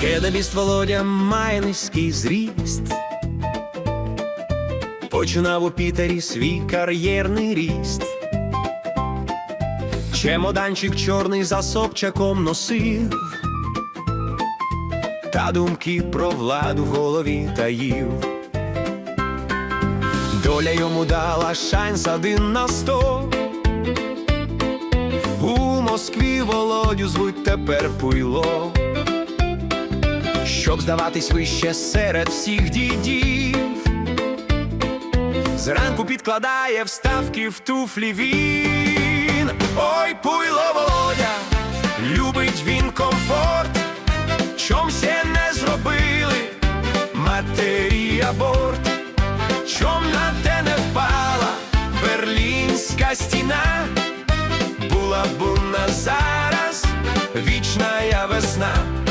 Кедабіст Володя має низький зріст. Починав у Пітері свій кар'єрний ріст. Чемоданчик чорний за Собчаком носив, та думки про владу в голові таїв. Доля йому дала шанс один на сто. У Москві Володю звуть тепер пуйло. Щоб здаватись вище серед всіх дідів. Зранку підкладає вставки в туфлі він. Ой, пуйло Володя, любить він комфорт. Чом ще не зробили матері аборт, чом на те не впала берлінська стіна, була б у нас зараз вічна весна.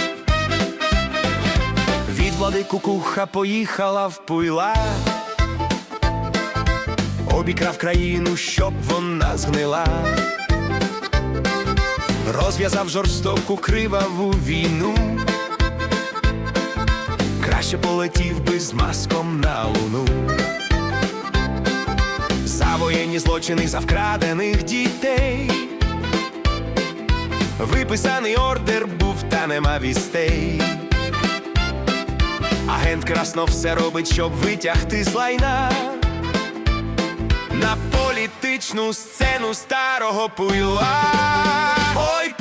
Влади кукуха поїхала в пуйла, обікрав країну, щоб вона згнила, розв'язав жорстоку криваву війну. Краще полетів би з маском на луну. За воєнні злочини за вкрадених дітей. Виписаний ордер був, та нема вістей. Агент красно все робить, щоб витягти з лайна на політичну сцену старого пуйла. Ой,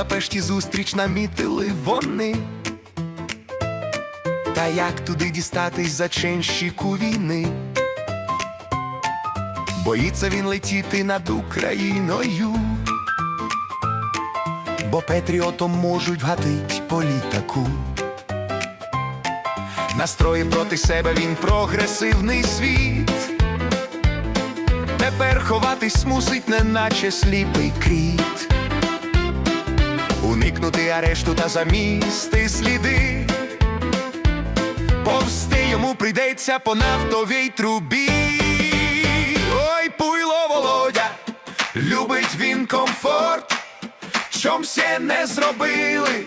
Будапешті зустріч намітили вони. Та як туди дістатись за ченщику війни? Боїться він летіти над Україною, бо патріотом можуть вгатить по літаку. Настроїв проти себе він прогресивний світ. Тепер ховатись мусить, неначе сліпий кріт. Уникнути арешту та замісти сліди. Повсти йому прийдеться по нафтовій трубі. Ой, пуйло Володя, любить він комфорт, чом ще не зробили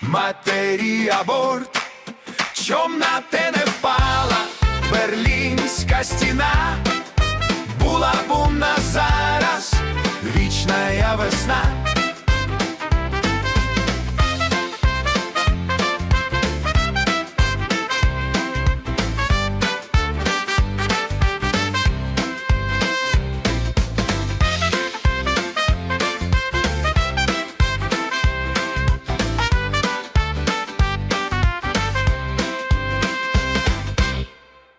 матері аборт, чом на те не впала берлінська стіна,